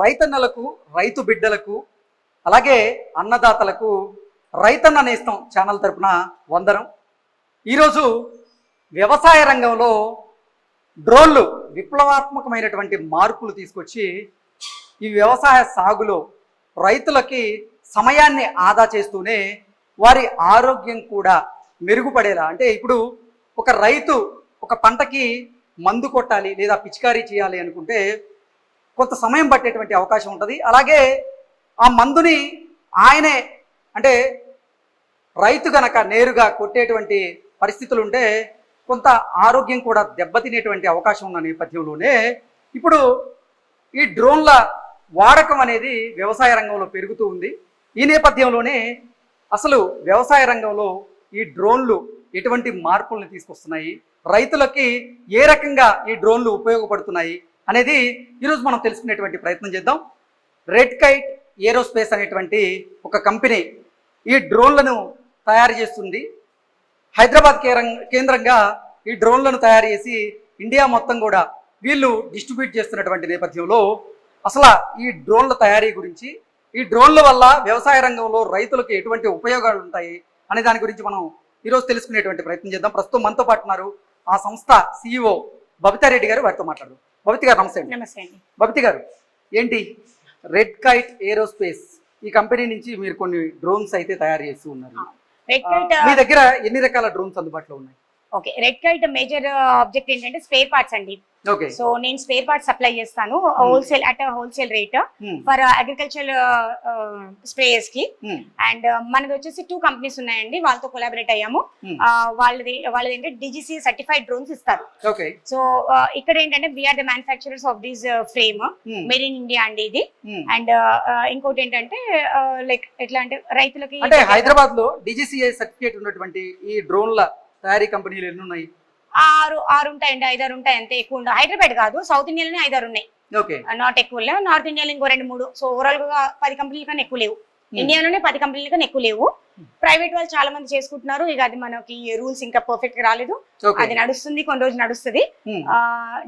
రైతన్నలకు రైతు బిడ్డలకు అలాగే అన్నదాతలకు రైతన్న నేస్తం ఛానల్ తరపున వందనం. ఈరోజు వ్యవసాయ రంగంలో డ్రోన్లు విప్లవాత్మకమైనటువంటి మార్పులు తీసుకొచ్చి ఈ వ్యవసాయ సాగులో రైతులకి సమయాన్ని ఆదా చేస్తూనే వారి ఆరోగ్యం కూడా మెరుగుపడేలా. అంటే ఇప్పుడు ఒక రైతు ఒక పంటకి మందు కొట్టాలి లేదా పిచికారీ చేయాలి అనుకుంటే కొంత సమయం పట్టేటువంటి అవకాశం ఉంటుంది. అలాగే ఆ మందుని ఆయనే అంటే రైతు గనక నేరుగా కొట్టేటువంటి పరిస్థితులు ఉంటే కొంత ఆరోగ్యం కూడా దెబ్బతినేటువంటి అవకాశం ఉన్న నేపథ్యంలోనే ఇప్పుడు ఈ డ్రోన్ల వాడకం అనేది వ్యవసాయ రంగంలో పెరుగుతూ ఉంది. ఈ నేపథ్యంలోనే అసలు వ్యవసాయ రంగంలో ఈ డ్రోన్లు ఎటువంటి మార్పుల్ని తీసుకొస్తున్నాయి? రైతులకి ఏ రకంగా ఈ డ్రోన్లు ఉపయోగపడుతున్నాయి? అనేది ఈరోజు మనం తెలుసుకునేటువంటి ప్రయత్నం చేద్దాం. రెడ్ కైట్ ఏరోస్పేస్ అనేటువంటి ఒక కంపెనీ ఈ డ్రోన్లను తయారు చేస్తుంది. హైదరాబాద్ కేంద్రంగా ఈ డ్రోన్లను తయారు చేసి ఇండియా మొత్తం కూడా వీళ్ళు డిస్ట్రిబ్యూట్ చేస్తున్నటువంటి నేపథ్యంలో అసలు ఈ డ్రోన్ల తయారీ గురించి ఈ డ్రోన్ల వల్ల వ్యవసాయ రంగంలో రైతులకు ఎటువంటి ఉపయోగాలు ఉంటాయి అనే దాని గురించి మనం ఈరోజు తెలుసుకునేటువంటి ప్రయత్నం చేద్దాం. ప్రస్తుతం మనతో పాటున్నారు ఆ సంస్థ సిఇఓ బబితారెడ్డి గారు వారితో మాట్లాడు బబితి గారు నమస్తే నమస్తే అండి. గారు ఏంటి? రెడ్ కైట్ ఏరోస్పేస్ ఈ కంపెనీ నుంచి మీరు కొన్ని డ్రోన్స్ అయితే తయారు చేస్తూ ఉన్నారు. రెడ్ ఆ, కైట్ మీ దగ్గర ఎన్ని రకాల డ్రోన్స్ అందుబాటులో ఉన్నాయి? Okay red kite major object ఏంటంటే స్పేర్ పార్ట్స్ అండి సో నేను స్పేర్ పార్ట్స్ సప్లై చేస్తాను wholesale at wholesale rate Hmm. For agriculture స్ప్రేయర్స్కి Hmm. And మనది వచ్చేసి టూ కంపెనీస్ ఉన్నాయండి వాళ్ళతో కొలాబరేట్ అయ్యాము Hmm. Uh, వాళ్ళది వాళ్ళది ఏంటంటే డిజిసి సర్టిఫైడ్ డ్రోన్స్ ఇస్తారు సో ఇక్కడ ఏంటంటే we're the manufacturers of this frame Hmm. Made in India అండి ఇది Hmm. అండ్ ఇంకోటి ఏంటంటే లైక్ ఎట్లా అంటే రైతులకి హైదరాబాద్లో డిజిసిఐ సర్టిఫికేట్ ఉన్నటువంటి ఈ డ్రోన్ల తయారీ కంపెనీలు ఎన్ని ఉన్నాయి? ఆరు ఆరు ఉంటాయండి ఐదారు ఉంటాయి అంతే ఎక్కువ ఉండవు. హైదరాబాద్ కాదు సౌత్ ఇండియాలోనే ఐదారు ఉన్నాయి. ఓకే. నాట్ ఎక్కువ లేవు. నార్త్ ఇండియాలో ఇంకో రెండు మూడు. సో ఓవరాల్గా పది కంపెనీల కన్నా ఎక్కువ లేవు. Hmm. ఇండియాలోనే పది కంపెనీల కన్నా ఎక్కువ లేవు. ప్రైవేట్ వాళ్ళు చాలా మంది చేసుకుంటున్నారు. ఇక అది మనకి రూల్స్ ఇంకా పర్ఫెక్ట్గా రాలేదు. అది నడుస్తుంది కొన్ని రోజులు నడుస్తుంది. Hmm.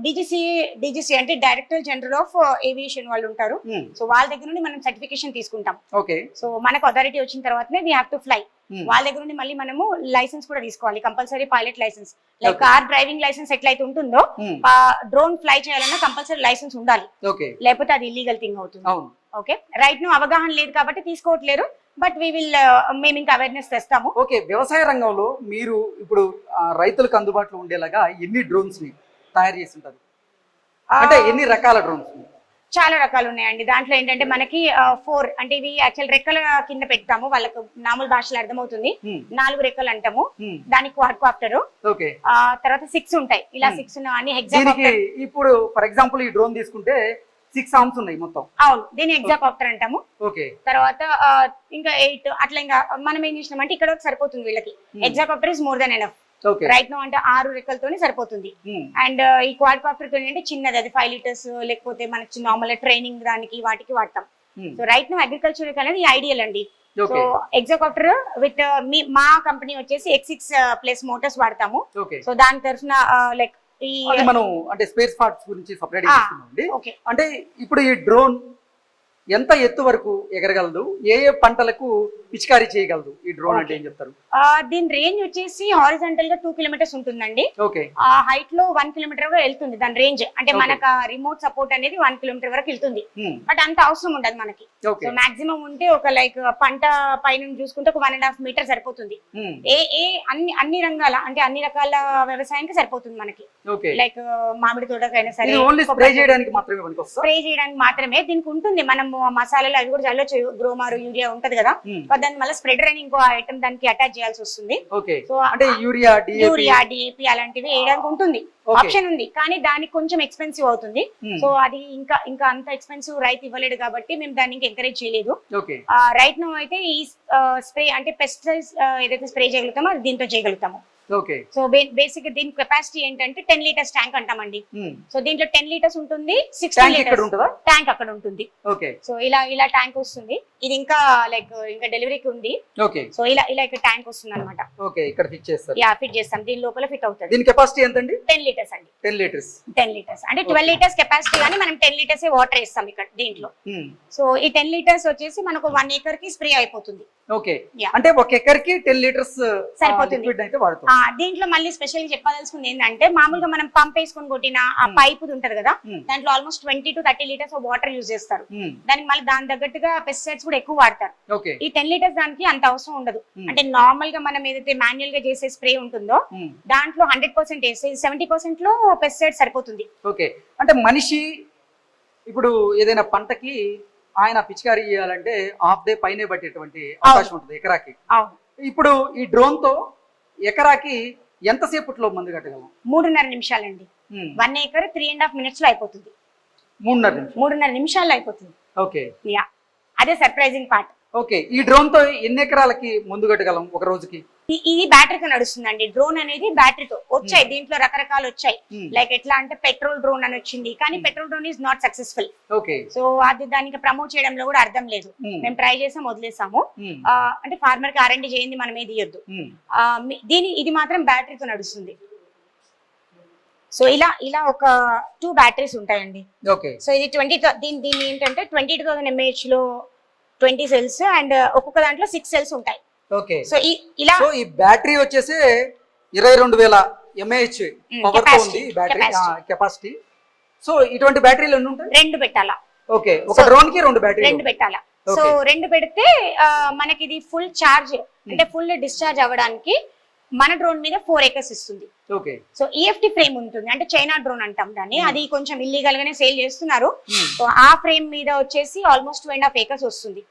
డిజిసి డిజిసి అంటే డైరెక్టర్ జనరల్ ఆఫ్ ఏవియేషన్ వాళ్ళు ఉంటారు. Hmm. సో వాళ్ళ దగ్గర నుండి మనం సర్టిఫికేషన్ తీసుకుంటాం. ఓకే సో మనకు అథారిటీ వచ్చిన తర్వాతనే we have to fly Hmm. వాళ్ళ దగ్గర నుండి మళ్ళీ మనము లైసెన్స్ కూడా తీసుకోవాలి. Compulsory pilot licence. Like. Car driving licence ఎట్లయితే ఉంటుందో Hmm. డ్రోన్ ఫ్లై చేయాలన్నా కంపల్సరీ లైసెన్స్ ఉండాలి. ఓకే లేకపోతే అది ఇల్లీగల్ థింగ్ అవుతుంది. ఓకే రైట్ను అవగాహన లేదు కాబట్టి తీసుకోవట్లేరు. బట్ వీ విల్ మేము ఇంకా అవేర్నెస్ తెస్తాము. ఓకే వ్యవసాయ రంగంలో మీరు ఇప్పుడు రైతులకు అందుబాటులో ఉండేలాగా ఎన్ని డ్రోన్స్ని తయారు చేసి ఉంటారు అంటే ఎన్ని రకాల డ్రోన్స్ చాలా రకాలు ఉన్నాయండి. దాంట్లో ఏంటంటే మనకి ఫోర్ అంటే ఇవి యాక్చువల్ రెక్కల కింద పెడతాము. వాళ్ళకు మామూలు భాషలో అర్థమవుతుంది. నాలుగు రెక్కలు అంటాము. దానికి క్వాడ్కాప్టర్ ఓకే తర్వాత సిక్స్ ఉంటాయి. ఇలా Hmm. సిక్స్ అన్ని దీనికి హెగ్జాకాప్టర్ ఇప్పుడు ఫర్ ఎగ్జాంపుల్ ఈ డ్రోన్ తీసుకుంటే సిక్స్ ఆర్మ్స్ ఉన్నాయి మొత్తం. అవును. దీన్ని హెగ్జాకాప్టర్ అంటాము. ఓకే తర్వాత ఇంకా ఎయిట్ అట్లా ఇంకా మనం ఏం చేసినామంటే ఇక్కడ సరిపోతుంది వీళ్ళకి. Hexacopter is more than enough right no అంటే ఆరు రెక్కలతోనే సరిపోతుంది. అండ్ ఈ క్వాడ్ కాప్టర్తో అంటే చిన్నది అది ఫైవ్ లీటర్స్ లేకపోతే మనకి నార్మల్ ట్రైనింగ్ దానికి వాటికి వాడతాం. సో రైట్ నో అగ్రికల్చర్ అనేది ఐడియల్ అండి. సో ఎగ్జాకాప్టర్ విత్ మీ మా కంపెనీ వచ్చేసి ఎక్స్ సిక్స్ ప్లస్ మోటార్స్ వాడతాము. సో దాని తరఫున లైక్ ఈ అది మనం అంటే స్పేస్ పార్ట్స్ గురించి సపరేట్ అంటే ఇప్పుడు ఈ డ్రోన్ ఎంత ఎత్తు వరకు ఎగరగలదు? ఏ ఏ పంటలకు పిచికారీ చేయగలదు? ఈ డ్రోన్ అంటే ఏం చెప్తారు? దీని రేంజ్ వచ్చేసి హారిజంటల్గా టూ కిలోమీటర్స్ ఉంటుందండి. ఓకే. ఆ హైట్లో వన్ కిలోమీటర్ వరకు వెళ్తుంది దాని రేంజ్ అంటే. మనకు రిమోట్ సపోర్ట్ అనేది వన్ కిలోమీటర్ వరకు వెళ్తుంది. Hmm. బట్ అంత అవసరం ఉండదు మనకి. మాక్సిమం ఉంటే ఒక లైక్ పంట పైన చూసుకుంటే ఒక వన్ అండ్ హాఫ్ మీటర్ సరిపోతుంది. Hmm. ఏ ఏ అన్ని అన్ని రంగాల అంటే అన్ని రకాల వ్యవసాయానికి సరిపోతుంది మనకి. లైక్ మామిడి తోటకైనా సరే స్ప్రే చేయడానికి మాత్రమే దీనికి ఉంటుంది. మనం మసాలాలు అవి కూడా చల్లొచ్చు గ్రోమారు యూరియా ఉంటది కదా? దాన్ని మళ్ళీ స్ప్రెడర్ అని ఇంకో ఐటమ్ దానికి అటాచ్ చేయాల్సి వస్తుంది. సో అంటే యూరియా డిఏపి యూరియా డిఏపి అలాంటివి వేయడానికి ఉంటుంది. ఆప్షన్ ఉంది. కానీ దానికి కొంచెం ఎక్స్పెన్సివ్ అవుతుంది. సో అది ఇంకా ఇంకా అంత ఎక్స్పెన్సివ్ రైతు ఇవ్వలేడు కాబట్టి మేము దాన్ని ఇంకా ఎంకరేజ్ చేయలేదు. రైట్ నో అయితే ఈ స్ప్రే అంటే పెస్టిసైడ్స్ ఏదైతే స్ప్రే చేయగలుగుతామో అది దీంతో చేయగలుగుతాము. సో బేసిక్ దీని కెపాసిటీ ఏంటంటే టెన్ లీటర్స్ ట్యాంక్ అంటామండి. సో దీంట్లో టెన్ లీటర్స్ ఉంటుంది ఇక్కడ లీటర్స్ ట్యాంక్ అక్కడ ఉంటుంది. ఓకే సో ఇలా ఇలా ట్యాంక్ వస్తుంది. ఇది ఇంకా లైక్ ఇంకా డెలివరీకి ఉంది. ఓకే సో ఇలా ఇలా ఇక్కడ ట్యాంక్ వస్తుంది అనమాట ఓకే ఇక్కడ ఫిక్స్ చేస్తారు. యా ఫిట్ చేస్తాం. దీని లోపల ఫిట్ అవుతుంది. దీని కెపాసిటీ ఎంతండి? టెన్ లీటర్స్ అండి. టెన్ లీటర్స్ టెన్ లీటర్స్ అంటే ట్వెల్వ్ లీటర్స్ కెపాసిటీ కానీ మనం టెన్ లీటర్స్ వాటర్ ఇస్తాం ఇక్కడ దీంట్లో. Hmm. సో ఈ టెన్ లీటర్స్ వచ్చేసి మనకు వన్ ఏకర్కి స్ప్రే అయిపోతుంది. ఓకే. అంటే ఒక ఎకర్కి టెన్ లీటర్స్ సరిపోతుంది. అయితే వాడుతాం. ఆ దీంట్లో మళ్ళీ స్పెషల్ చెప్పదలుచుకుంది ఏంటంటే మామూలుగా మనం పంప్ వేసుకొని కొట్టిన ఆ Hmm. పైప్ ఉంటది కదా Hmm. దాంట్లో almost twenty to thirty litres water use చేస్తారు Hmm. దానికి మళ్ళీ దాని తగ్గట్టుగా పెస్టిసైడ్స్ కూడా ఎక్కువ వాడతారు ఈ టెన్ లీటర్స్ దానికి అంత అవసరం ఉండదు Hmm. అంటే నార్మల్గా మనం ఏదైతే మాన్యువల్గా చేసే స్ప్రే ఉంటుందో Hmm. దాంట్లో హండ్రెడ్ పర్సెంట్ వేస్తే సెవెంటీ పర్సెంట్లో పెస్టిసైడ్ సరిపోతుంది ఓకే అంటే మనిషి ఇప్పుడు ఏదైనా పంటకి ఆయన పిచికారీ చేయాలంటే హాఫ్ డే పైనే పట్టేటువంటి అవకాశం ఉంటుంది ఎకరాకి ఇప్పుడు ఈ డ్రోన్తో ఎకరాకి ఎంతసేపట్లో మందు కట్టగలం? మూడున్నర నిమిషాలండి. One acre three and half మినిట్స్లో అయిపోతుంది. మూడున్నర మూడున్నర నిమిషాల్లో అయిపోతుంది. ఓకే. యా. అదే సర్ప్రైజింగ్ పార్ట్. ఓకే ఈ డ్రోన్తో ఎన్ని ఎకరాలకి మందు కట్టగలం ఒక రోజుకి? ఇది బ్యాటరీతో నడుస్తుందండి. డ్రోన్ అనేది బ్యాటరీతో వచ్చాయి దీంట్లో రకరకాలు వచ్చాయి. Hmm. లైక్ ఎట్లా అంటే పెట్రోల్ డ్రోన్ అని వచ్చింది కానీ petrol drone is not successful okay. So అది దానికి ప్రమోట్ చేయడంలో కూడా అర్థం లేదు. Hmm. మేము ట్రై చేసాం వదిలేసాము. Hmm. అంటే ఫార్మర్కి ఆర్ఎండి చేయింది మనం ఏది ఇవ్వద్దు Hmm. మీ- దీని ఇది మాత్రం బ్యాటరీతో నడుస్తుంది. సో ఇలా ఇలా ఒక టూ బ్యాటరీస్ ఉంటాయండి. సో ఇది ట్వంటీ దీని దీని ఏంటంటే ట్వంటీ టూ థౌసండ్ ఎంఏహెచ్లో ట్వంటీ సెల్స్ అండ్ ఒక్కొక్క దాంట్లో సిక్స్ సెల్స్ ఉంటాయి. ఓకే. సో ఈ ఇలా సో ఈ బ్యాటరీ వచ్చేసి ఇరవై రెండు వేల ఎంఏహెచ్ పవర్తో ఉంది బ్యాటరీ. కెపాసిటీ సో ఇటువంటి బ్యాటరీలు ఎన్ని ఉంటాయి? రెండు పెట్టాలా. ఓకే ఒక డ్రోన్కి రెండు బ్యాటరీ రెండు పెట్టాలా. సో. రెండు పెడితే మనకి ఇది ఫుల్ చార్జ్ అంటే ఫుల్ డిశ్చార్జ్ అవ్వడానికి మన డ్రోన్ మీద ఫోర్ ఏకర్స్ ఇస్తుంది. సో ఈఎఫ్టి ఫ్రేమ్ ఉంటుంది. అంటే చైనా డ్రోన్ అంటాం దాన్ని. Hmm. అది కొంచెం ఇల్లీగల్ గానే సేల్ చేస్తున్నారు. Hmm. సో ఆ ఫ్రేమ్ మీద వచ్చేసి almost two and half acres వస్తుంది.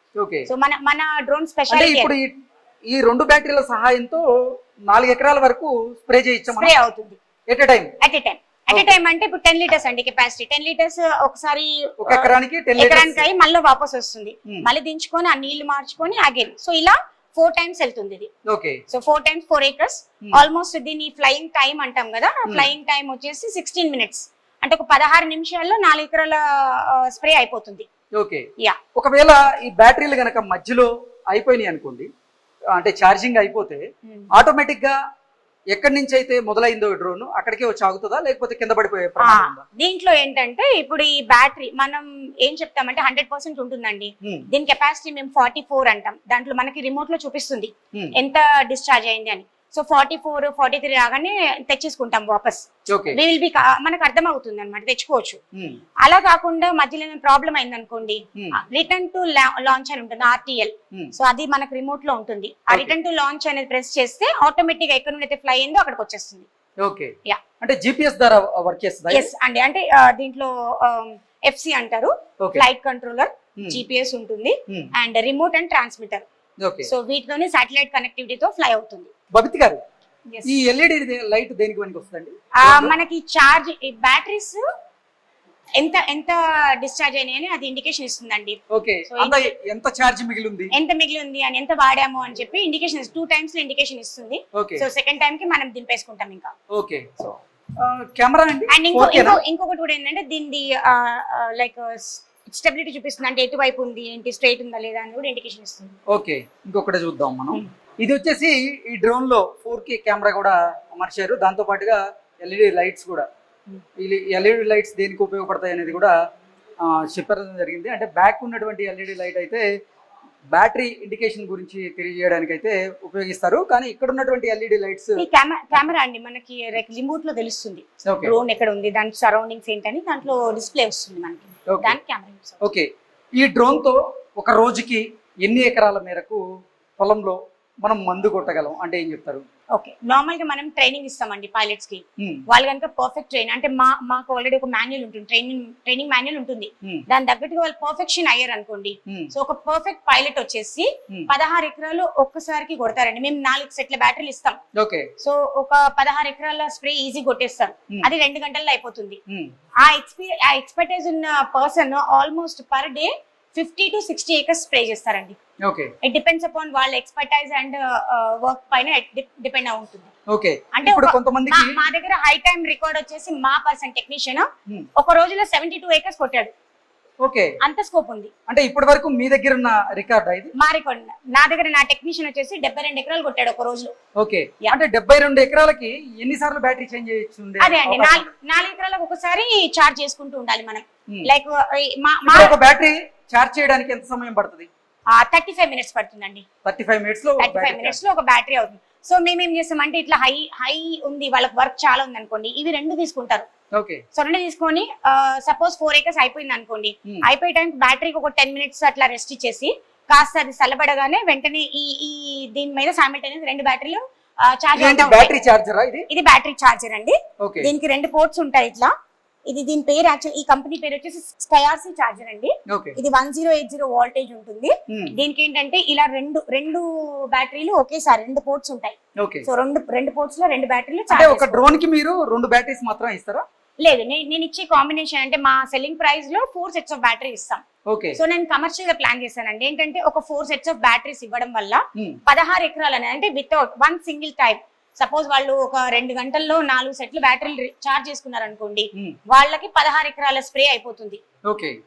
సో మన మన డ్రోన్ స్పెషాలిటీ ఇప్పుడు ఈ- రెండు బ్యాటరీల సహాయంతో నాలుగు ఎకరాల వరకు స్ప్రే చేయొచ్చా స్ప్రే అవుతుంది. At a time at a time at time అంటే ఇప్పుడు టెన్ లీటర్స్ అండి కెపాసిటీ టెన్ లీటర్స్ ఒకసారి ఒక ఎకరానికి మళ్ళీ వాపస్ వస్తుంది. Hmm. మళ్ళీ దించుకొని ఆ నీళ్ళు మార్చుకొని అగైన్ సో ఇలా ఫోర్ టైమ్స్ వెళ్తుంది ఇది. Okay. So four times four acres. Hmm. Almost దీని ఫ్లయింగ్ టైం అంటాం కదా Hmm. ఫ్లయింగ్ టైం వచ్చేసి సిక్స్టీన్ మినిట్స్. అంటే ఒక పదహారు నిమిషాల్లో నాలుగు ఎకరాల స్ప్రే అయిపోతుంది. ఓకే. యా ఒకవేళ ఈ బ్యాటరీలు గనక మధ్యలో అయిపోయినాయి అనుకోండి అంటే ఛార్జింగ్ అయిపోతే ఆటోమేటిక్గా ఎక్కడి నుంచి అయితే మొదలైందో డ్రోన్ అక్కడికే వచ్చి ఆగుతుందా? లేకపోతే కింద పడిపోయే ప్రమాదం ఉందా? దీంట్లో ఏంటంటే ఇప్పుడు ఈ బ్యాటరీ మనం ఏం చెప్తామంటే హండ్రెడ్ పర్సెంట్ ఉంటుందండి. దీని కెపాసిటీ మేము ఫార్టీ ఫోర్ అంటాం. దాంట్లో మనకి రిమోట్లో చూపిస్తుంది. ఎంత డిశ్చార్జ్ అయింది అని. So forty four forty three రాగానే తెచ్చేసుకుంటాం వాపస్. వి విల్ బి మనకు అర్థం అవుతుంది అనమాట తెచ్చుకోవచ్చు. Hmm. అలా కాకుండా మధ్యలో ప్రాబ్లం అయింది అనుకోండి Hmm. రిటర్న్ టు లాంచ్ అని ఉంటుంది ఆర్టీఎల్ Hmm. సో అది మనకు రిమోట్లో ఉంటుంది. ఆ. రిటర్న్ టు లాంచ్ అనేది ప్రెస్ చేస్తే ఆటోమేటిక్గా ఎక్కడ నుండి అయితే ఫ్లై అయిందో అక్కడికి వచ్చేస్తుంది. అంటే జిపిఎస్ ద్వారా వర్క్ చేస్తుందా? అండి. అంటే దీంట్లో ఎఫ్సి అంటారు. Okay flight controller Hmm. GPS ఉంటుంది. Hmm. And remote and transmitter so వీటితోనే సాటిలైట్ కనెక్టివిటీతో ఫ్లై అవుతుంది. బబిత్ గారు. ఈ ఎల్ఈడి లైట్ దేనికి పనికి వస్తుందండి? మనకి చార్జ్ బ్యాటరీస్ ఎంత ఎంత డిశ్చార్జ్ అయినాయి అని అది ఇండికేషన్ ఇస్తుందండి. ఓకే ఎంత ఛార్జ్ మిగిలి ఉంది ఎంత మిగిలి ఉంది అని ఎంత వాడాము అని చెప్పి ఇండికేషన్ టూ టైమ్స్ ఇండికేషన్ ఇస్తుంది. సో సెకండ్ టైం కి మనం దింపేసుకుంటాం ఇంకా. ఓకే కెమెరా అండి? అండ్ ఇంకో 4K నా? ఇంకో ఇంకొకటి కూడా ఏంటంటే దీనిది లైక్ స్టెబిలిటీ చూపిస్తుంది అంటే ఎటువైపు ఉంది ఏంటి స్ట్రైట్ ఉందా లేదా అని కూడా ఇండికేషన్ ఇస్తుంది. ఓకే ఇంకొకటి చూద్దాం మనం. Hmm. ఇది వచ్చేసి ఈ డ్రోన్లో ఫోర్ కే కెమెరా కూడా అమర్చారు. దాంతో పాటుగా ఎల్ఈడి లైట్స్ కూడా. Hmm. ఈ ఎల్ఈడి లైట్స్ దేనికి ఉపయోగపడతాయి అనేది కూడా చెప్పడం జరిగింది. అంటే బ్యాక్ ఉన్నటువంటి ఎల్ఈడి లైట్ అయితే బ్యాటరీ ఇండికేషన్ గురించి తెలియజేయడానికి అయితే ఉపయోగిస్తారు. కానీ ఇక్కడ ఉన్నటువంటి ఎల్ఈడి లైట్స్ కెమెరా కెమెరా అండి. మనకి రిమోట్లో తెలుస్తుంది. డ్రోన్ ఎక్కడ ఉంది? దాని సరౌండింగ్స్ ఏంటని దాంట్లో డిస్ప్లే వస్తుంది మనకి. దానికి కెమెరా. ఓకే ఈ డ్రోన్తో ఒక రోజుకి ఎన్ని ఎకరాల మేరకు పొలంలో మనం మందు కొట్టగలం అంటే ఏం చెప్తారు ఓకే నార్మల్గా మనం ట్రైనింగ్ ఇస్తామండి పైలట్స్కి. వాళ్ళు కనుక పర్ఫెక్ట్ ట్రైన్ అంటే మా మాకు ఆల్రెడీ ఒక మాన్యువల్ ఉంటుంది ట్రైనింగ్ ట్రైనింగ్ మాన్యువల్ ఉంటుంది. దాని తగ్గట్టుగా వాళ్ళు పర్ఫెక్షన్ అయ్యారు అనుకోండి. సో ఒక పర్ఫెక్ట్ పైలట్ వచ్చేసి. పదహారు ఎకరాలు ఒక్కసారికి కొడతారండి మేము నాలుగు సెట్ల బ్యాటరీలు ఇస్తాం ఓకే సో ఒక పదహారు ఎకరాల స్ప్రే ఈజీ కొట్టేస్తారు Hmm. అది రెండు గంటల్లో అయిపోతుంది. ఆ ఎక్స్పీ ఆ ఎక్స్పర్టైజ్ ఉన్న person almost per day fifty to sixty acres spray చేస్తారండి ఇట్ డిపెండ్స్ అపాన్ వాళ్ళ ఎక్స్పర్టైజ్ అండ్ వర్క్ పైన డిపెండ్ ఉంటుంది. ఓకే అంటే కొంతమందికి మా- మా దగ్గర హై టైం రికార్డ్ వచ్చేసి మా పర్సన్ టెక్నీషియన్ ఉమ్, ఒక రోజులో సెవెంటీ టూ ఏకర్స్ కొట్టాడు. ఓకే అంత స్కోప్ ఉంది. అంటే ఇప్పటి వరకు మీ దగ్గర ఉన్న రికార్డ్ ఇది? మా రికార్డ్ నా దగ్గర నా టెక్నీషియన్ వచ్చేసి డెబ్బై రెండు ఎకరాలు కొట్టాడు ఒక రోజులో. ఓకే. అంటే డెబ్బై రెండు ఎకరాలకి ఎన్ని సార్లు బ్యాటరీ చేంజ్ చేయొచ్చు అదే అండి. నాలుగు ఎకరాలకు ఒకసారి చార్జ్ చేసుకుంటూ ఉండాలి మనం. లైక్ మా ఇప్పుడు ఒక బ్యాటరీ చార్జ్ చేయడానికి ఎంత సమయం పడుతుంది? థర్టీ ఫైవ్ మినిట్స్ పడుతుందండి. థర్టీ ఫైవ్ మినిట్స్లో థర్టీ ఫైవ్ మినిట్స్లో ఒక బ్యాటరీ అవుతుంది. సో మేము ఏం చేస్తామంటే ఇట్లా హై హై ఉంది వాళ్ళకి వర్క్ చాలా ఉంది అనుకోండి ఇవి రెండు తీసుకుంటారు. సో రెండు తీసుకొని సపోజ్ ఫోర్ ఏకర్స్ అయిపోయింది అనుకోండి ఉమ్. అయిపోయే టైం బ్యాటరీకి ఒక టెన్ మినిట్స్ అట్లా రెస్ట్ ఇచ్చేసి కాస్త అది చల్లబడగానే వెంటనే ఈ ఈ దీని మీద సామిల్టేనియస్ రెండు బ్యాటరీలు చార్జ్ ఇది బ్యాటరీ చార్జర్ అండి. దీనికి రెండు పోర్ట్స్ ఉంటాయి ఇట్లా. ఇది దీని పేరు యాక్చువల్ ఈ కంపెనీ పేరు వచ్చేసి స్కయార్సీ చార్జర్ అండి. ఇది one zero eight zero voltage ఉంటుంది. ఉమ్, దీనికి ఏంటంటే ఇలా రెండు రెండు బ్యాటరీలు ఒకేసారి రెండు పోర్ట్స్ ఉంటాయి. సో రెండు రెండు పోర్ట్స్లో రెండు బ్యాటరీలు ఒక. డ్రోన్కి మీరు రెండు బ్యాటరీస్ మాత్రం ఇస్తారా? లేదు నేను ఇచ్చే కాంబినేషన్ అంటే మా సెల్లింగ్ ప్రైస్లో ఫోర్ సెట్స్ ఆఫ్ బ్యాటరీ ఇస్తాం. ఓకే. సో నేను కమర్షియల్గా ప్లాన్ చేశానండి. ఏంటంటే ఒక ఫోర్ సెట్స్ ఆఫ్ బ్యాటరీస్ ఇవ్వడం వల్ల ఉమ్, పదహారు ఎకరాలు అనేది అంటే without one single type suppose వాళ్ళు ఒక రెండు గంటల్లో నాలుగు సెట్లు బ్యాటరీలు చార్జ్ చేసుకున్నారు అనుకోండి ఉమ్, వాళ్ళకి పదహారు ఎకరాల స్ప్రే అయిపోతుంది.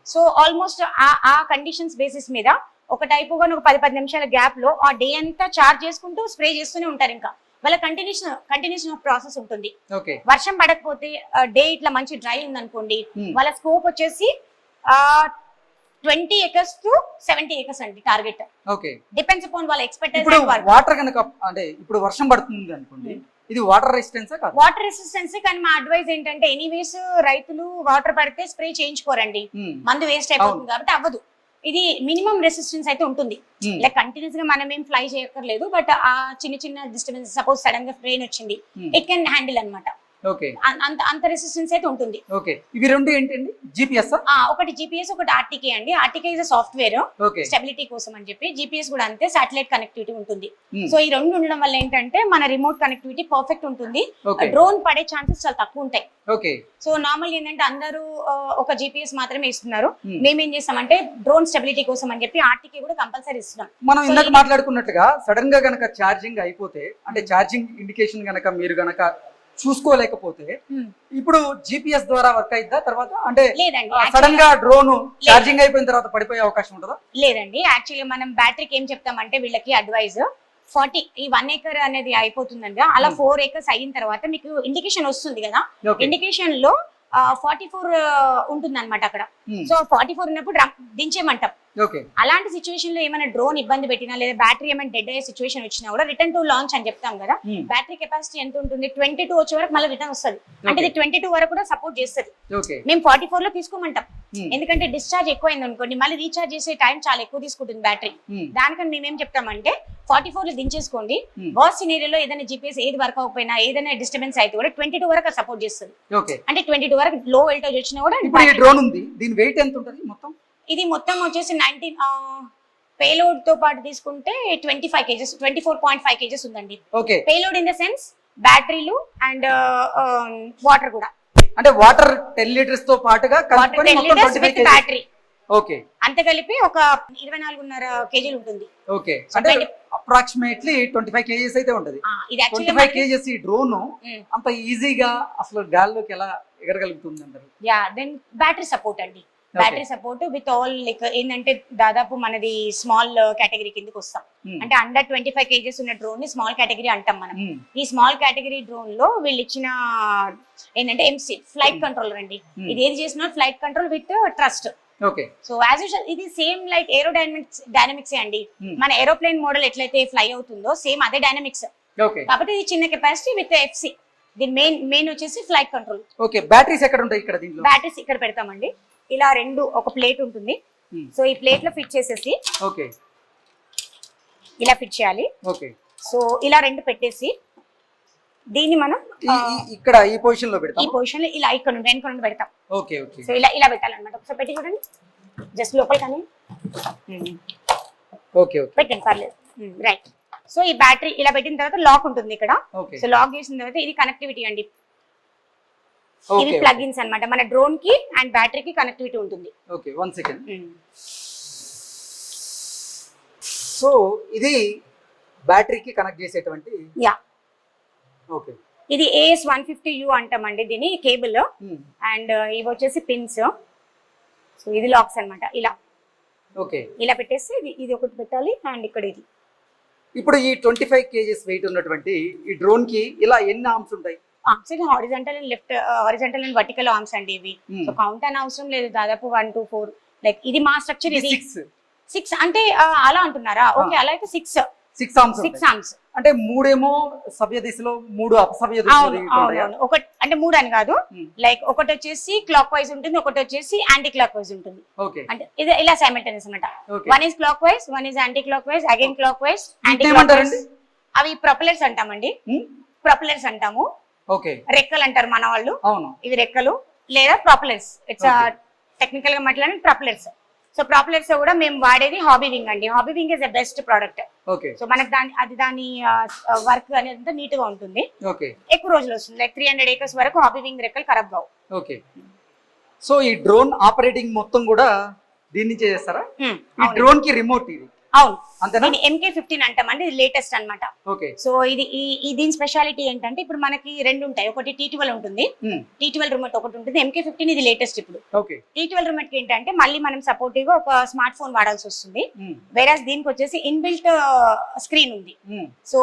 సో ఆల్మోస్ట్ ఆ కండిషన్స్ బేసిస్ మీద ఒక టైప్గా ఒక పది పది నిమిషాల గ్యాప్లో ఆ డే అంతా చార్జ్ చేసుకుంటూ స్ప్రే చేస్తూనే ఉంటారు ఇంకా. వాళ్ళ కంటిన్యూషన్ కంటిన్యూషన్ ఆఫ్ ప్రాసెస్ ఉంటుంది వర్షం పడకపోతే డే ఇట్లా మంచి డ్రై ఉంది అనుకోండి ఉమ్, వాళ్ళ స్కోప్ వచ్చేసి twenty acres to seventy acres అండి టార్గెట్ ఓకే డిపెండ్స్ అపాన్ వాళ్ళ ఇప్పుడు వాటర్ కనుక అంటే ఇప్పుడు వర్షం పడుతుంది అనుకోండి ఇది వాటర్ రెసిస్టెన్సా కాదు? వాటర్ రెసిస్టెన్స్ కానీ మా అడ్వైజ్ ఏంటంటే ఎనీవేస్ రైతులు వాటర్ పడితే స్ప్రే చేయించుకోరండి. ఉమ్, మందు వేస్ట్ అయిపోతుంది కాబట్టి అవ్వదు. ఇది మినిమం రెసిస్టెన్స్ అయితే ఉంటుంది. లైక్ కంటిన్యూస్గా మనం ఏం ఫ్లై చేయక్కర్లేదు బట్ ఆ చిన్న చిన్న డిస్టర్బెన్స్ సపోజ్ సడన్గా ట్రైన్ వచ్చింది ఉమ్, ఇట్ కెన్ హ్యాండిల్ అన్నమాట. ఓకే. అంత అంత రెసిస్టెన్స్ అయితే ఉంటుంది. ఓకే. ఇవి రెండు ఏంటండి? జిపిఎస్ ఒకటి జీపీఎస్ ఒకటి ఆర్టీకే అండి. RTK is software okay. Stability కోసం అని చెప్పి జీపీఎస్ కూడా అంతే సాటిలైట్ కనెక్టివిటీ ఉంటుంది. సో ఈ రెండు ఉండడం వల్ల ఏంటంటే మన రిమోట్ కనెక్టివిటీ పర్ఫెక్ట్ ఉంటుంది. డ్రోన్ పడే ఛాన్సెస్ చాలా తక్కువ ఉంటాయి. ఓకే. సో నార్మల్ ఏంటంటే అందరూ ఒక జీపీఎస్ మాత్రమే ఇస్తున్నారు. ఉమ్. మేమేం చేస్తామంటే డ్రోన్ స్టెబిలిటీ కోసం అని చెప్పి ఆర్టీకే కూడా కంపల్సరీ ఇస్తున్నాం. మనం ఇందాక ఇది- మాట్లాడుకున్నట్టుగా సడన్గా గనక ఛార్జింగ్ అయిపోతే అంటే ఛార్జింగ్ ఇండికేషన్ గనక మీరు గనక చూసుకోలేకపోతే ఇప్పుడు జిపిఎస్ ద్వారా వర్క్ అయిద్దా? తర్వాత అంటే లేదండి సడన్గా డ్రోన్ ఛార్జింగ్ అయిపోయిన తర్వాత పడిపోయే అవకాశం ఉంటుందా? లేదండి యాక్చువల్లీ మనం బ్యాటరీకి ఏం చెప్తామంటే వీళ్ళకి అడ్వైజ్ ఫార్టీ ఈ వన్ ఏకర్ అనేది అయిపోతుందండి. అలా. ఫోర్ ఏకర్స్ అయిన తర్వాత మీకు ఇండికేషన్ వస్తుంది కదా? ఇండికేషన్లో ఫార్టీ ఫోర్ ఉంటుంది అనమాట అక్కడ. సో ఫార్టీ ఫోర్ ఉన్నప్పుడు ఓకే అలాంటి సిచ్యువేషన్లో ఏమైనా డ్రోన్ ఇబ్బంది పెట్టినా లేదా బ్యాటరీ ఏమైనా డెడ్ అయ్యే సిచ్యువేషన్ వచ్చినా కూడా రిటర్న్ టు లాంచ్ అని చెప్తాం కదా. బ్యాటరీ కెపాసిటీ ఎంత ఉంటుంది? ట్వంటీ టూ వచ్చే వరకు మళ్ళీ రిటర్న్ వస్తుంది. అంటే ఇది ట్వంటీ టూ వరకు కూడా సపోర్ట్ చేస్తుంది. మేము ఫార్టీ ఫోర్లో తీసుకోమంటాం. ఉమ్, ఎందుకంటే డిశ్చార్జ్ ఎక్కువైంది అనుకోండి మళ్ళీ రీఛార్జ్ చేసే టైం చాలా ఎక్కువ తీసుకుంటుంది బ్యాటరీ ఉమ్, దానికని మేము ఏం చెప్తామంటే ఫార్టీ ఫోర్లో దించేసుకోండి. Hmm. బాస్ సినేరియోలో ఏదైనా జీపీఎస్ ఏది వర్క్ అవ్వకపోయినా ఏదైనా డిస్టర్బెన్స్ అయితే కూడా ట్వంటీ టూ వరకు సపోర్ట్ చేస్తుంది. అంటే ట్వంటీ టూ వరకు లో వోల్టేజ్ వచ్చినా కూడా డ్రోన్ ఉంది. దీని వెయిట్ ఎంత ఉంటుంది మొత్తం? ఇది మొత్తం వచ్చేసి నైన్టీన్ పేలోడ్తో పాటు తీసుకుంటే twenty five kgs twenty four point five kgs ఉందండి okay payload in the sense బ్యాటరీలు అండ్ వాటర్ కూడా. అంటే వాటర్ టెన్ లీటర్స్తో పాటుగా బ్యాటరీ ఓకే. అంత కలిపి ఒక ఇరవై నాలుగున్నర కేజీలు ఉంటుంది. ఓకే. అంటే 20 అప్రాక్సిమేట్లీ ట్వంటీ ఫైవ్ కేజీస్ అయితే ఉంటది. ట్వంటీ ఫైవ్ కేజీస్ ఈ డ్రోన్ అంత ఈజీగా అసలు గాల్లోకి ఎలా ఎగరగలుగుతుంది అంటారు యా దెన్ బ్యాటరీ సపోర్ట్ అండి. Battery support with all like ఏంటంటే దాదాపు మనది స్మాల్ కేటగిరీ కిందకి వస్తాం. Hmm. అంటే అండర్ ట్వంటీ ఫైవ్ కేజెస్ ఉన్న డ్రోన్ని స్మాల్ కేటగిరీ అంటాం మనం. ఉమ్, ఈ స్మాల్ కేటగిరీ డ్రోన్లో వీళ్ళు ఇచ్చిన ఏంటంటే ఎంసీ ఫ్లైట్ కంట్రోలర్ అండి. Hmm. ఇది ఏది చేసినా flight control with trust okay so as usual ఇది same like aerodynamics dynamics అండి. Hmm. మన ఏరోప్లేన్ మోడల్ ఎట్లయితే ఫ్లై అవుతుందో సేమ్ అదే డైనమిక్స్ కాకపోతే ఇది చిన్న కెపాసిటీ విత్ ఎఫ్సి దీని మెయిన్ మెయిన్ వచ్చేసి ఫ్లైట్ కంట్రోల్ ఓకే బ్యాటరీస్ ఎక్కడ ఉంటాయి ఇక్కడ దీంట్లో? బ్యాటరీస్ ఇక్కడ పెడతామండి. ఇలా రెండు ఒక ప్లేట్ ఉంటుంది. Hmm. సో ఈ ప్లేట్లో ఫిట్ చేసేసి ఓకే ఇలా ఫిట్ చేయాలి. ఓకే సో ఇలా రెండు పెట్టేసి దీన్ని మనం ఈ- ఈ- ఇక్కడ ఈ పొజిషన్లో ఈ పెడతాం పొజిషన్లో ఇలా ఇక్కడ నుండి వెనక నుండి పెడతాం. ఓకే ఓకే సో ఇలా ఇలా పెట్టాలన్నమాట. ఒకసారి పెట్టి చూడండి. జస్ట్ లోపల కానీ. ఓకే ఓకే పెట్టండి పర్లేదు. రైట్ సో ఈ బ్యాటరీ ఇలా పెట్టిన తర్వాత లాక్ ఉంటుంది ఇక్కడ. సో లాక్ చేసిన తర్వాత ఇది కనెక్టివిటీ అండి. ఇవి ఓకే ప్లగిన్స్ అన్నమాట. మన డ్రోన్కి అండ్ బ్యాటరీకి కనెక్టివిటీ ఉంటుంది. ఓకే వన్ సెకండ్ సో ఇది బ్యాటరీకి కనెక్ట్ చేసేటువంటి యా ఓకే ఇది ఏఎస్ వన్ ఫిఫ్టీ యూ అంటామండి దీని కేబుల్ అండ్ ఇవి వచ్చేసి పిన్స్ సో ఇది లాక్స్ అన్నమాట. ఇలా. ఓకే ఇలా పెట్టేసి ఇది ఇది ఒకటి పెట్టాలి. అండ్ ఇక్కడ ఇది. ఇప్పుడు ఈ ట్వంటీ ఫైవ్ కేజీస్ వెయిట్ ఉన్నటువంటి ఈ డ్రోన్కి ఇలా ఎన్ని ఆర్మ్స్ ఉంటాయి? Horizontal and left horizontal and vertical arms అండి ఇవి. సో కౌంట్ అని అవసరం లేదు దాదాపు వన్ టూ ఫోర్ లైక్ ఇది మా స్ట్రక్చర్ ఇది సిక్స్ సిక్స్ అంటే అలా అంటున్నారా? ఓకే అలా అయితే సిక్స్ సిక్స్ ఆర్మ్స్ సిక్స్ అంటే మూడేమో సవ్య దిశలో మూడు అపసవ్య దిశలో ఒకటి అంటే మూడు అని కాదు. Hmm. లైక్ ఒకటి వచ్చేసి క్లాక్ వైజ్ ఉంటుంది ఒకటి వచ్చేసి యాంటీ క్లాక్ వైజ్ ఉంటుంది అంటే ఇది ఇలా సైమల్టేనియస్ అనమాట one is clockwise one is anticlockwise again clockwise anticlockwise అవి ప్రొపలర్స్ అంటామండి. ప్రొపలర్స్ అంటాము. ఓకే రెక్కలు అంటారు మన వాళ్ళు అవును. ఇవి రెక్కలు లేదా ప్రాపలర్స్ ఇట్స్. టెక్నికల్గా మాట్లాడిన ప్రాపలర్స్ సో ప్రాపలర్స్ కూడా మేము వాడేది హాబీ వింగ్ అండి. Hobbywing is the best product okay so మనకి దాని అది దాని వర్క్ అనేది అంతా నీట్గా ఉంటుంది. ఓకే ఎక్కువ రోజులు వస్తుంది. లైక్ త్రీ హండ్రెడ్ ఏకర్స్ వరకు హాబీ వింగ్ రెక్కలు ఖరాబ్ కావు. ఓకే సో ఈ డ్రోన్ ఆపరేటింగ్ మొత్తం కూడా దీని నుంచే చేస్తారా? Hmm, ఈ డ్రోన్కి రిమోట్ ఇది. అవును. అంతేనా? ఎంకే ఫిఫ్టీన్ అంటామండి ఇది లేటెస్ట్ అన్నమాట. ఓకే. సో ఇది ఈ దీని స్పెషాలిటీ ఏంటంటే ఇప్పుడు మనకి రెండు ఉంటాయి. ఒకటి టీ ట్వెల్వ్ ఉంటుంది. టీ ట్వెల్వ్ రిమోట్ ఒకటి ఉంటుంది. ఎంకే ఫిఫ్టీన్ ఇది లేటెస్ట్ ఇప్పుడు. ఓకే. టీ ట్వెల్వ్ రిమోట్కి ఏంటంటే మళ్ళీ మనం సపోర్టివ్గా ఒక స్మార్ట్ ఫోన్ వాడాల్సి వస్తుంది. వేరాస్ దీనికి వచ్చేసి ఇన్బిల్ట్ స్క్రీన్ ఉంది. సో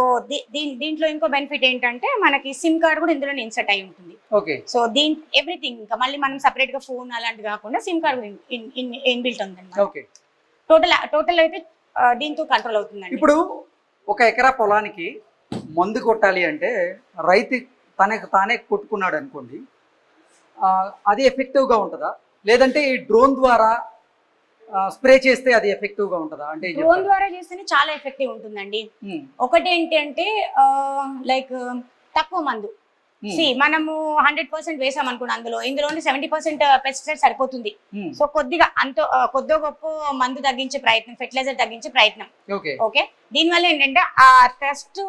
దీంట్లో ఇంకో బెనిఫిట్ ఏంటంటే మనకి సిమ్ కార్డ్ కూడా ఇందులో ఇన్సర్ట్ అయి ఉంటుంది. ఓకే. సో దీని ఎవ్రీథింగ్ ఇంకా మళ్ళీ మనం సపరేట్గా ఫోన్ అలాంటివి కాకుండా సిమ్ కార్డ్ ఇన్బిల్ట్ ఉంది అనమాట ఓకే. టోటల్ టోటల్ అయితే దీంతో కంట్రోల్ అవుతుందండి. ఇప్పుడు ఒక ఎకరా పొలానికి మందు కొట్టాలి అంటే రైతు తనకు తానే కొట్టుకున్నాడు అనుకోండి అది ఎఫెక్టివ్గా ఉంటుందా? లేదంటే ఈ డ్రోన్ ద్వారా స్ప్రే చేస్తే అది ఎఫెక్టివ్గా ఉంటుందా? అంటే డ్రోన్? ద్వారా చేస్తేనే చాలా ఎఫెక్టివ్ ఉంటుందండి. ఒకటి ఏంటి అంటే లైక్ తక్కువ మందు. సి మనము హండ్రెడ్ పర్సెంట్ వేసాం అనుకోండి అందులో. ఇందులో సెవెంటీ పర్సెంట్ పెస్టిసైడ్ సరిపోతుంది. సో కొద్దిగా అంత కొద్దో గొప్ప మందు తగ్గించే ప్రయత్నం ఫెర్టిలైజర్ తగ్గించే ప్రయత్నం. ఓకే. ఓకే? దీనివల్ల ఏంటంటే ఆ టెస్ట్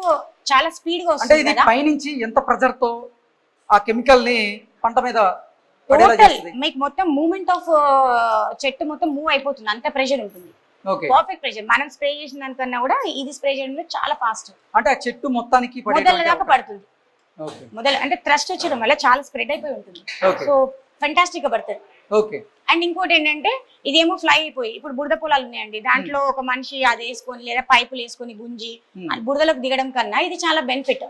చాలా స్పీడ్గా వస్తుంది పైనుంచి ఎంత ప్రెజర్తో ఆ కెమికల్ని పంట మీద టోటల్ మీకు మొత్తం మూమెంట్ ఆఫ్ చెట్టు మొత్తం మూవ్ అయిపోతుంది. అంత ప్రెషర్ ఉంటుంది. పర్ఫెక్ట్ ప్రెషర్ మనం స్ప్రే చేసిన దానికన్నా కూడా ఇది స్ప్రే చేయడం చాలా ఫాస్ట్ అంటే ఆ చెట్టు మొత్తానికి మొదల దాకా పడుతుంది. మొదలు అంటే థ్రస్ట్ వచ్చడం వల్ల చాలా స్ప్రెడ్ అయిపోయి ఉంటుంది. సో ఫెంటాస్టిక్గా పడుతుంది. ఓకే. అండ్ ఇంకోటి ఏంటంటే ఇదేమో ఫ్లై అయిపోయి ఇప్పుడు బురద పొలాలు ఉన్నాయండి. దాంట్లో ఒక మనిషి అది వేసుకొని లేదా పైపులు వేసుకొని గుంజి Hmm. బురదలోకి దిగడం కన్నా ఇది చాలా బెనిఫిట్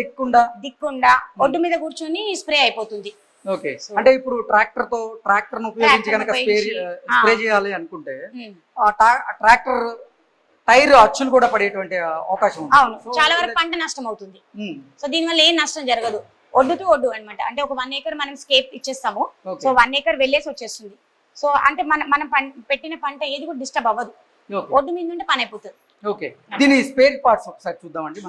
దిక్కుండా? దిక్కుండా ఒడ్డు మీద కూర్చొని స్ప్రే అయిపోతుంది. ఓకే. అంటే ఇప్పుడు ట్రాక్టర్తో ట్రాక్టర్ ఉపయోగించి కనుక స్ప్రే. చేయాలి అనుకుంటే Hmm. ట్రాక్టర్ టైర్ అచ్చులు కూడా పడేటువంటి అవకాశం అవును. చాలా వరకు పంట నష్టం అవుతుంది సో దీనివల్ల ఏం నష్టం జరగదు. ఒడ్డుతో ఒడ్డు అన్నమాట. అంటే ఒక వన్ ఏకర్ మనం స్కేప్ ఇచ్చేస్తాము. సో వన్ ఏకర్ వెళ్ళేసి వచ్చేస్తుంది. సో అంటే మన మనం పెట్టిన పంట ఏది కూడా డిస్టర్బ్ అవ్వదు. ఒడ్డు మీద ఉంటే పని అయిపోతుంది. ఓకే దీని స్పేర్ పార్ట్స్ ఒకసారి చూద్దామండి.